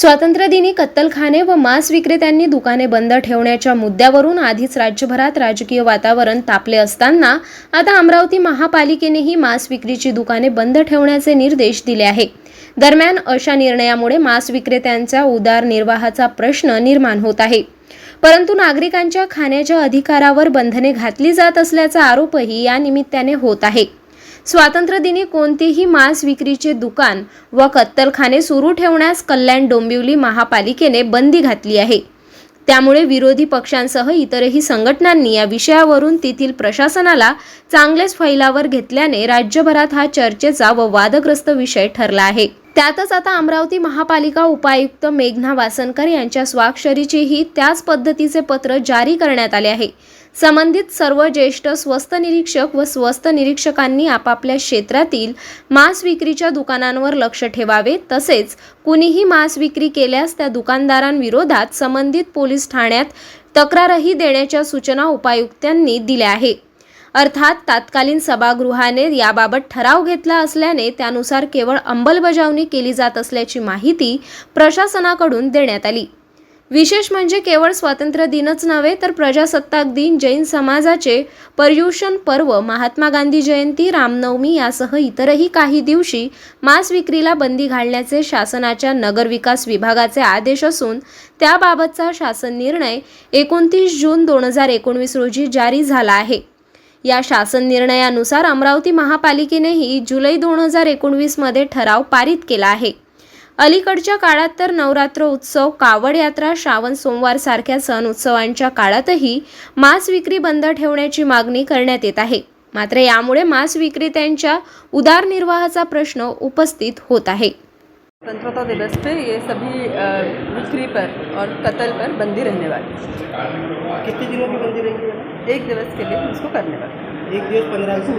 स्वातंत्र्यदिनी कत्तलखाने व मांस विक्रेत्यांनी दुकाने बंद ठेवण्याच्या मुद्द्यावरून आधीच राज्यभरात राजकीय वातावरण तापले असताना आता अमरावती महापालिकेनेही मांस विक्रीची दुकाने बंद ठेवण्याचे निर्देश दिले आहे दरम्यान अशा निर्णयामुळे मांस विक्रेत्यांचा उदारनिर्वाहाचा प्रश्न निर्माण होत आहे. परंतु नागरिकांच्या खाण्याच्या अधिकारावर बंधने घातली जात असल्याचा आरोपही या निमित्ताने होत आहे. स्वातंत्र्यदिनी कोणतेही मांस विक्रीचे दुकान व कत्तलखाने सुरू ठेवण्यास कल्याण डोंबिवली महापालिकेने बंदी घातली आहे. त्यामुळे विरोधी पक्षांसह इतरही संघटनांनी या विषयावरून तेथील प्रशासनाला चांगलेच फैलावर घेतल्याने राज्यभरात हा चर्चेचा व वादग्रस्त विषय ठरला आहे. त्यातच आता अमरावती महापालिका उपायुक्त मेघना वासनकर यांच्या स्वाक्षरीचेही त्याच पद्धतीचे पत्र जारी करण्यात आले आहे. संबंधित सर्व ज्येष्ठ स्वस्त निरीक्षक व स्वस्त निरीक्षकांनी आपापल्या क्षेत्रातील मांस विक्रीच्या दुकानांवर लक्ष ठेवावे तसेच कुणीही मांस विक्री केल्यास त्या दुकानदारांविरोधात संबंधित पोलीस ठाण्यात तक्रारही देण्याच्या सूचना उपायुक्तांनी दिल्या आहे. अर्थात तात्कालीन सभागृहाने याबाबत ठराव घेतला असल्याने त्यानुसार केवळ अंमलबजावणी केली जात असल्याची माहिती प्रशासनाकडून देण्यात आली. विशेष म्हणजे केवळ स्वातंत्र्य दिनच नव्हे तर प्रजासत्ताक दिन जैन समाजाचे पर्युषण पर्व महात्मा गांधी जयंती रामनवमी यासह इतरही काही दिवशी मांस विक्रीला बंदी घालण्याचे शासनाच्या नगरविकास विभागाचे आदेश असून त्याबाबतचा शासन निर्णय एकोणतीस जून दोन हजार एकोणवीस रोजी जारी झाला आहे. या शासन निर्णयानुसार अमरावती महापालिकेनेही जुलै दोन हजार एकोणवीसमध्ये ठराव पारित केला आहे. अलीकडच्या काळात तर नवरात्र उत्सव कावड यात्रा श्रावण सोमवार सारख्या सण उत्सवांच्या काळातही मांस विक्री बंद ठेवण्याची मागणी करण्यात येत आहे. मात्र यामुळे मांस विक्रेत्यांच्या उदारनिर्वाहाचा प्रश्न उपस्थित होत आहे. स्वतंत्रता दिवस पे ये सभी बिक्री पर और कत्ल पर बंदी रहने वाले। कितने दिनों की बंदी रहेगी? एक दिवस के लिए उसको करने वाले। एक दिवस पंद्रह दिन।